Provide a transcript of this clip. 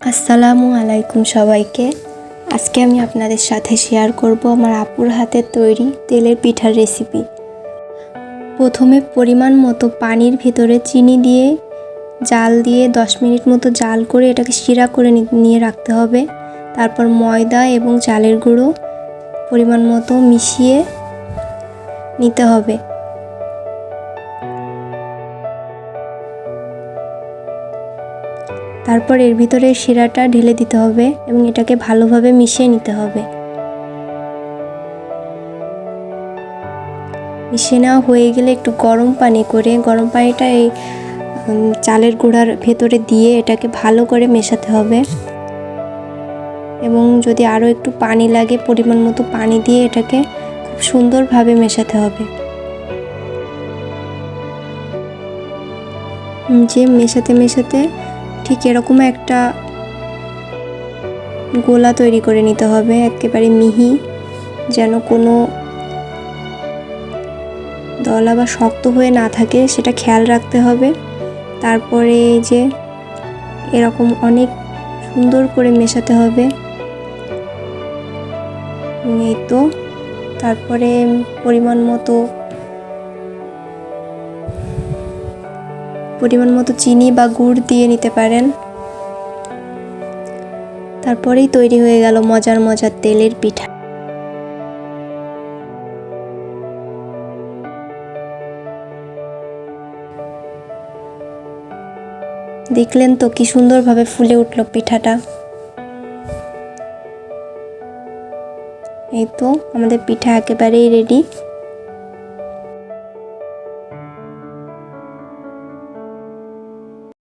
আসসালামু আলাইকুম সবাইকে। আজকে আমি আপনাদের সাথে শেয়ার করব আমার আপুর হাতের তৈরি তেলের পিঠার রেসিপি প্রথমে পরিমাণ মতো পানির ভিতরে চিনি দিয়ে, জাল দিয়ে 10 মিনিট মতো জাল করে এটাকে শিরা করে নিয়ে রাখতে হবে। তারপর ময়দা এবং চালের গুঁড়ো পরিমাণ মতো মিশিয়ে নিতে হবে। তারপর এর ভিতরে শিরাটা ঢেলে দিতে হবে এবং এটাকে ভালোভাবে মিশিয়ে নিতে হবে। মিশিয়ে নেওয়া হয়ে গেলে একটু গরম পানি করে, গরম পানিটা এই চালের গুঁড়ার ভেতরে দিয়ে এটাকে ভালো করে মেশাতে হবে। এবং যদি আরও একটু পানি লাগে, পরিমাণ মতো পানি দিয়ে এটাকে খুব সুন্দরভাবে মেশাতে হবে। যে মেশাতে মেশাতে ঠিক এরকম একটা গোলা তৈরি করে নিতে হবে, একেবারে মিহি, যেন কোনো দলা বা শক্ত হয়ে না থাকে, সেটা খেয়াল রাখতে হবে। তারপরে যে এরকম অনেক সুন্দর করে মেশাতে হবে। এই তো, তারপরে পরিমাণ মতো পরিমাণ মতো চিনি বা গুড় দিয়ে নিতে পারেন। তারপরেই তৈরি হয়ে গেল মজার মজার তেলের পিঠা। দেখলেন তো কি সুন্দরভাবে ফুলে উঠল পিঠাটা। এই তো আমাদের পিঠা একেবারেই রেডি